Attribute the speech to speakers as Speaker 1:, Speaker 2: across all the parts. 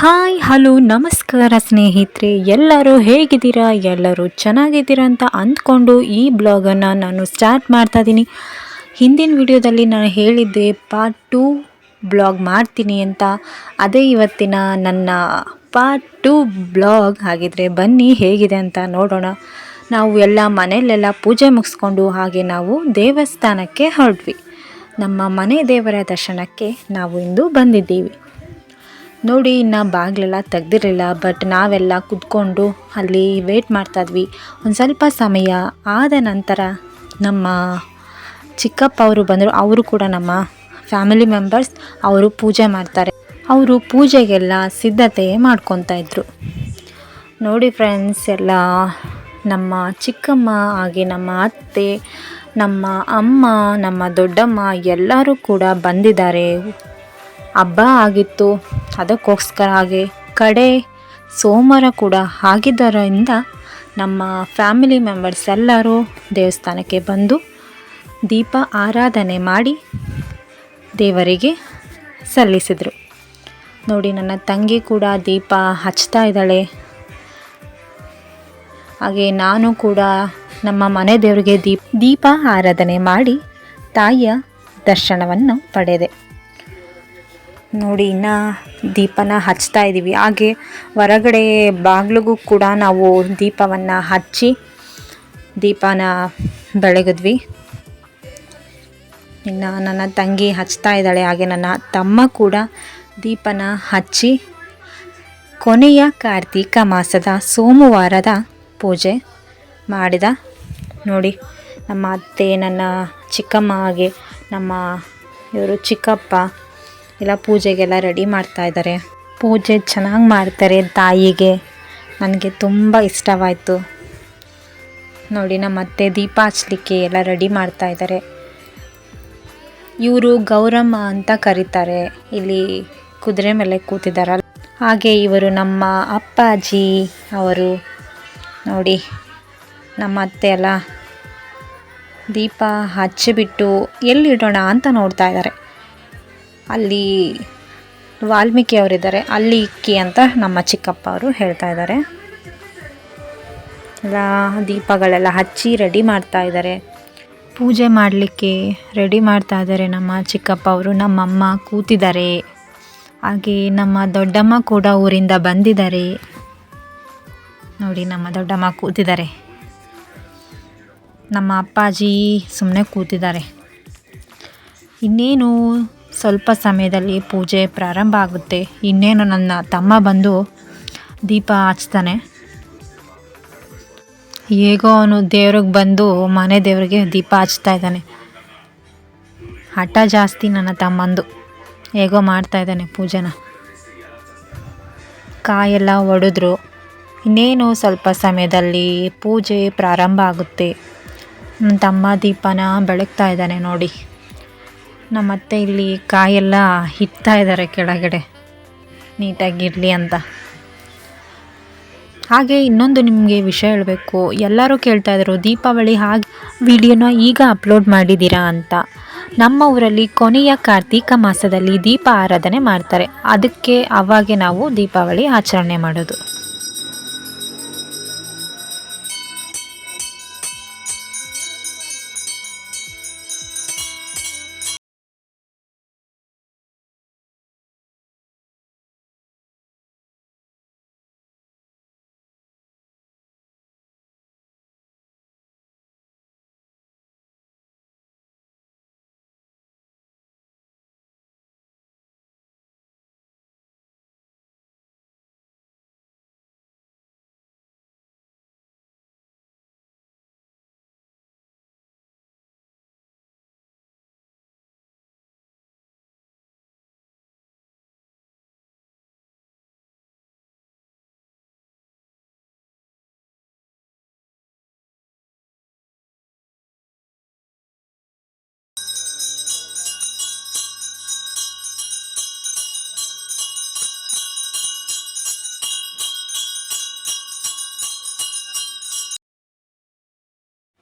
Speaker 1: Hi, hello, ನಮಸ್ಕಾರ ಸ್ನೇಹಿತರೆ. ಎಲ್ಲರೂ ಹೇಗಿದ್ದೀರಾ? ಎಲ್ಲರೂ ಚೆನ್ನಾಗಿದ್ದೀರಾ ಅಂತ ಅಂದ್ಕೊಂಡು ಈ ಬ್ಲಾಗನ್ನು ನಾನು ಸ್ಟಾರ್ಟ್ ಮಾಡ್ತಾ ಇದ್ದೀನಿ. ಹಿಂದಿನ ವಿಡಿಯೋದಲ್ಲಿ ನಾನು ಹೇಳಿದ್ದೆ ಪಾರ್ಟ್ ಟೂ ಬ್ಲಾಗ್ ಮಾಡ್ತೀನಿ ಅಂತ. ಅದೇ ಇವತ್ತಿನ ನನ್ನ ಪಾರ್ಟ್ ಟೂ ಬ್ಲಾಗ್ ಹಾಗಿದ್ರೆ ಬನ್ನಿ, ಹೇಗಿದೆ ಅಂತ ನೋಡೋಣ. ನಾವು ಎಲ್ಲ ಮನೆಯಲ್ಲೆಲ್ಲ ಪೂಜೆ ಮುಗಿಸ್ಕೊಂಡು ಹಾಗೆ ನಾವು ದೇವಸ್ಥಾನಕ್ಕೆ ಹೊರಟ್ವಿ. ನಮ್ಮ ಮನೆ ದೇವರ ದರ್ಶನಕ್ಕೆ ನಾವು ಇಂದು ಬಂದಿದ್ದೀವಿ. ನೋಡಿ, ಇನ್ನು ಬಾಗಿಲೆಲ್ಲ ತೆಗ್ದಿರಲಿಲ್ಲ ಬಟ್ ನಾವೆಲ್ಲ ಕುತ್ಕೊಂಡು ಅಲ್ಲಿ ವೇಟ್ ಮಾಡ್ತಾಯಿದ್ವಿ ಒಂದು ಸ್ವಲ್ಪ ಸಮಯ ಆದ ನಂತರ ನಮ್ಮ ಚಿಕ್ಕಪ್ಪ ಅವರು ಬಂದರು. ಅವರು ಕೂಡ ನಮ್ಮ ಫ್ಯಾಮಿಲಿ ಮೆಂಬರ್ಸ್ ಅವರು ಪೂಜೆ ಮಾಡ್ತಾರೆ. ಅವರು ಪೂಜೆಗೆಲ್ಲ ಸಿದ್ಧತೆ ಮಾಡ್ಕೊತಾ ಇದ್ರು. ನೋಡಿ ಫ್ರೆಂಡ್ಸ್ ಎಲ್ಲ ನಮ್ಮ ಚಿಕ್ಕಮ್ಮ ಹಾಗೆ ನಮ್ಮ ಅತ್ತೆ, ನಮ್ಮ ಅಮ್ಮ, ನಮ್ಮ ದೊಡ್ಡಮ್ಮ ಎಲ್ಲರೂ ಕೂಡ ಬಂದಿದ್ದಾರೆ. ಹಬ್ಬ ಆಗಿತ್ತು. ಅದಕ್ಕೋಸ್ಕರ ಹಾಗೆ ಕಡೆ ಸೋಮವಾರ ಕೂಡ ಆಗಿದ್ದರಿಂದ ನಮ್ಮ ಫ್ಯಾಮಿಲಿ ಮೆಂಬರ್ಸ್ ಎಲ್ಲರೂ ದೇವಸ್ಥಾನಕ್ಕೆ ಬಂದು ದೀಪ ಆರಾಧನೆ ಮಾಡಿ ದೇವರಿಗೆ ಸಲ್ಲಿಸಿದರು. ನೋಡಿ, ನನ್ನ ತಂಗಿ ಕೂಡ ದೀಪ ಹಚ್ತಾ ಇದ್ದಾಳೆ. ಹಾಗೆ ನಾನು ಕೂಡ ನಮ್ಮ ಮನೆ ದೇವರಿಗೆ ದೀಪ ದೀಪ ಆರಾಧನೆ ಮಾಡಿ ತಾಯಿಯ ದರ್ಶನವನ್ನು ಪಡೆದೆ. ನೋಡಿ, ಇನ್ನು ದೀಪನ ಹಚ್ತಾ ಇದ್ದೀವಿ ಹಾಗೆ ಹೊರಗಡೆ ಬಾಗಿಲಿಗೂ ಕೂಡ ನಾವು ದೀಪವನ್ನು ಹಚ್ಚಿ ದೀಪನ ಬೆಳಗಿದ್ವಿ. ಇನ್ನು ನನ್ನ ತಂಗಿ ಹಚ್ತಾ ಇದ್ದಾಳೆ. ಹಾಗೆ ನನ್ನ ತಮ್ಮ ಕೂಡ ದೀಪನ ಹಚ್ಚಿ ಕೊನೆಯ ಕಾರ್ತೀಕ ಮಾಸದ ಸೋಮವಾರದ ಪೂಜೆ ಮಾಡಿದ. ನೋಡಿ, ನಮ್ಮ ಅತ್ತೆ, ನನ್ನ ಚಿಕ್ಕಮ್ಮ ಹಾಗೆ ನಮ್ಮ ಇವರು ಚಿಕ್ಕಪ್ಪ ಎಲ್ಲ ಪೂಜೆಗೆಲ್ಲ ರೆಡಿ ಮಾಡ್ತಾ ಇದ್ದಾರೆ. ಪೂಜೆ ಚೆನ್ನಾಗಿ ಮಾಡ್ತಾರೆ ತಾಯಿಗೆ. ನನಗೆ ತುಂಬ ಇಷ್ಟವಾಯಿತು. ನೋಡಿ ನಮ್ಮ ಅತ್ತೆ ದೀಪ ಹಚ್ಚಲಿಕ್ಕೆ ಎಲ್ಲ ರೆಡಿ ಮಾಡ್ತಾ ಇದ್ದಾರೆ. ಇವರು ಗೌರಮ್ಮ ಅಂತ ಕರೀತಾರೆ. ಇಲ್ಲಿ ಕುದುರೆ ಮೇಲೆ ಕೂತಿದ್ದಾರಲ್ಲ. ಹಾಗೆ ಇವರು ನಮ್ಮ ಅಪ್ಪಾಜಿ ಅವರು. ನೋಡಿ ನಮ್ಮ ಅತ್ತೆ ಎಲ್ಲ ದೀಪ ಹಚ್ಚಿಬಿಟ್ಟು ಎಲ್ಲಿಡೋಣ ಅಂತ ನೋಡ್ತಾ ಇದ್ದಾರೆ. ಅಲ್ಲಿ ವಾಲ್ಮೀಕಿ ಅವರಿದ್ದಾರೆ. ಅಲ್ಲಿ ಇಕ್ಕಿ ಅಂತ ನಮ್ಮ ಚಿಕ್ಕಪ್ಪ ಅವರು ಹೇಳ್ತಾ ಇದ್ದಾರೆ. ಎಲ್ಲ ದೀಪಗಳೆಲ್ಲ ಹಚ್ಚಿ ರೆಡಿ ಮಾಡ್ತಾ ಇದ್ದಾರೆ. ಪೂಜೆ ಮಾಡಲಿಕ್ಕೆ ರೆಡಿ ಮಾಡ್ತಾ ಇದ್ದಾರೆ ನಮ್ಮ ಚಿಕ್ಕಪ್ಪ ಅವರು. ನಮ್ಮಮ್ಮ ಕೂತಿದ್ದಾರೆ. ಹಾಗೆ ನಮ್ಮ ದೊಡ್ಡಮ್ಮ ಕೂಡ ಊರಿಂದ ಬಂದಿದ್ದಾರೆ. ನೋಡಿ ನಮ್ಮ ದೊಡ್ಡಮ್ಮ ಕೂತಿದ್ದಾರೆ. ನಮ್ಮ ಅಪ್ಪಾಜಿ ಸುಮ್ಮನೆ ಕೂತಿದ್ದಾರೆ. ಇನ್ನೇನು ಸ್ವಲ್ಪ ಸಮಯದಲ್ಲಿ ಪೂಜೆ ಪ್ರಾರಂಭ ಆಗುತ್ತೆ. ಇನ್ನೇನು ನನ್ನ ತಮ್ಮ ಬಂದು ದೀಪ ಹಚ್ತಾನೆ. ಹೇಗೋ ಅವನು ದೇವ್ರಿಗೆ ಬಂದು ಮನೆ ದೇವರಿಗೆ ದೀಪ ಹಚ್ತಾ ಇದ್ದಾನೆ. ಹಠ ಜಾಸ್ತಿ ನನ್ನ ತಮ್ಮಂದು. ಹೇಗೋ ಮಾಡ್ತಾ ಇದ್ದಾನೆ ಪೂಜೆನ. ಕಾಯೆಲ್ಲ ಒಡೆದ್ರು. ಇನ್ನೇನು ಸ್ವಲ್ಪ ಸಮಯದಲ್ಲಿ ಪೂಜೆ ಪ್ರಾರಂಭ ಆಗುತ್ತೆ. ನನ್ನ ತಮ್ಮ ದೀಪನ ಬೆಳಗ್ತಾ ಇದ್ದಾನೆ ನೋಡಿ. ನಮ್ಮತ್ತೆ ಇಲ್ಲಿ ಕಾಯೆಲ್ಲ ಇಡ್ತಾ ಇದ್ದಾರೆ ಕೆಳಗಡೆ. ನೀಟಾಗಿರಲಿ ಅಂತ. ಹಾಗೆ ಇನ್ನೊಂದು ನಿಮಗೆ ವಿಷಯ ಹೇಳಬೇಕು. ಎಲ್ಲರೂ ಕೇಳ್ತಾ ಇದ್ರು, ದೀಪಾವಳಿ ಹಾಗೆ ವಿಡಿಯೋನ ಈಗ ಅಪ್ಲೋಡ್ ಮಾಡಿದ್ದೀರಾ ಅಂತ. ನಮ್ಮ ಊರಲ್ಲಿ ಕೊನೆಯ ಕಾರ್ತಿಕ ಮಾಸದಲ್ಲಿ ದೀಪ ಆರಾಧನೆ ಮಾಡ್ತಾರೆ. ಅದಕ್ಕೆ ಅವಾಗೆ ನಾವು ದೀಪಾವಳಿ ಆಚರಣೆ ಮಾಡೋದು.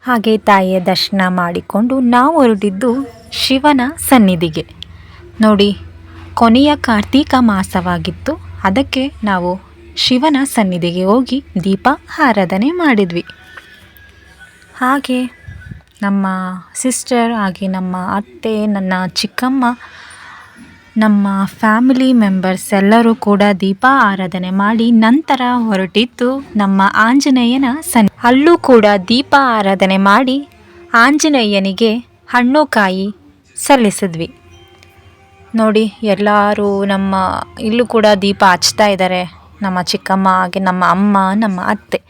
Speaker 1: ಹಾಗೆ ತಾಯಿಯ ದರ್ಶನ ಮಾಡಿಕೊಂಡು ನಾವು ಹೊರಟಿದ್ದು ಶಿವನ ಸನ್ನಿಧಿಗೆ. ನೋಡಿ, ಕೊನೆಯ ಕಾರ್ತೀಕ ಮಾಸವಾಗಿತ್ತು. ಅದಕ್ಕೆ ನಾವು ಶಿವನ ಸನ್ನಿಧಿಗೆ ಹೋಗಿ ದೀಪ ಆರಾಧನೆ ಮಾಡಿದ್ವಿ. ಹಾಗೆ ನಮ್ಮ ಸಿಸ್ಟರ್ ಹಾಗೆ ನಮ್ಮ ಅತ್ತೆ, ನನ್ನ ಚಿಕ್ಕಮ್ಮ ನಮ್ಮ ಫ್ಯಾಮಿಲಿ ಮೆಂಬರ್ಸ್ ಎಲ್ಲರೂ ಕೂಡ ದೀಪ ಆರಾಧನೆ ಮಾಡಿ ನಂತರ ಹೊರಟಿದ್ದು ನಮ್ಮ ಆಂಜನೇಯನ ಸನ್ ಅಲ್ಲೂ ಕೂಡ ದೀಪ ಆರಾಧನೆ ಮಾಡಿ ಆಂಜನೇಯನಿಗೆ ಹಣ್ಣು ಕಾಯಿ ಸಲ್ಲಿಸಿದ್ವಿ. ನೋಡಿ, ಎಲ್ಲರೂ ನಮ್ಮ, ಇಲ್ಲೂ ಕೂಡ ದೀಪ ಹಚ್ತಾ ಇದ್ದಾರೆ. ನಮ್ಮ ಚಿಕ್ಕಮ್ಮ ಹಾಗೆ ನಮ್ಮ ಅಮ್ಮ, ನಮ್ಮ ಅತ್ತೆ.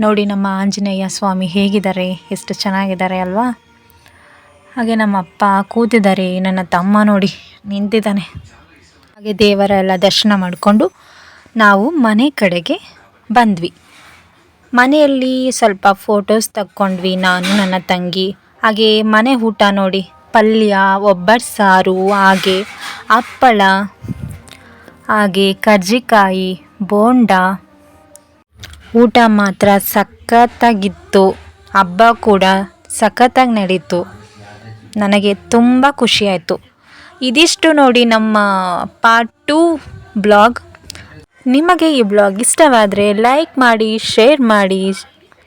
Speaker 1: ನೋಡಿ, ನಮ್ಮ ಆಂಜನೇಯ ಸ್ವಾಮಿ ಹೇಗಿದ್ದಾರೆ? ಎಷ್ಟು ಚೆನ್ನಾಗಿದ್ದಾರೆ ಅಲ್ವಾ? ಹಾಗೆ ನಮ್ಮ ಅಪ್ಪ ಕೂತಿದ್ದಾರೆ, ನನ್ನ ತಮ್ಮ ನೋಡಿ ನಿಂತಿದ್ದಾನೆ. ಹಾಗೆ ದೇವರೆಲ್ಲ ದರ್ಶನ ಮಾಡಿಕೊಂಡು ನಾವು ಮನೆ ಕಡೆಗೆ ಬಂದ್ವಿ. ಮನೆಯಲ್ಲಿ ಸ್ವಲ್ಪ ಫೋಟೋಸ್ ತಕ್ಕೊಂಡ್ವಿ, ನಾನು, ನನ್ನ ತಂಗಿ. ಹಾಗೆ ಮನೆ ಊಟ ನೋಡಿ, ಪಲ್ಯ ಒಬ್ಬಟ್ಟು ಸಾರು, ಹಾಗೆ ಹಪ್ಪಳ, ಹಾಗೆ ಕರ್ಜಿಕಾಯಿ, ಬೋಂಡ. ಊಟ ಮಾತ್ರ ಸಖತ್ತಾಗಿತ್ತು, ಹಬ್ಬ ಕೂಡ ಸಖತ್ತಾಗಿ ನಡೀತು. ನನಗೆ ತುಂಬ ಖುಷಿಯಾಯಿತು ಇದಿಷ್ಟು ನೋಡಿ ನಮ್ಮ ಪಾರ್ಟ್ ಟೂ ಬ್ಲಾಗ್ ನಿಮಗೆ ಈ ಬ್ಲಾಗ್ ಇಷ್ಟವಾದರೆ ಲೈಕ್ ಮಾಡಿ ಶೇರ್ ಮಾಡಿ,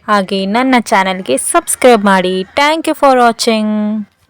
Speaker 1: ಹಾಗೆ ನನ್ನ ಚಾನಲ್ಗೆ ಸಬ್ಸ್ಕ್ರೈಬ್ ಮಾಡಿ. Thank you for watching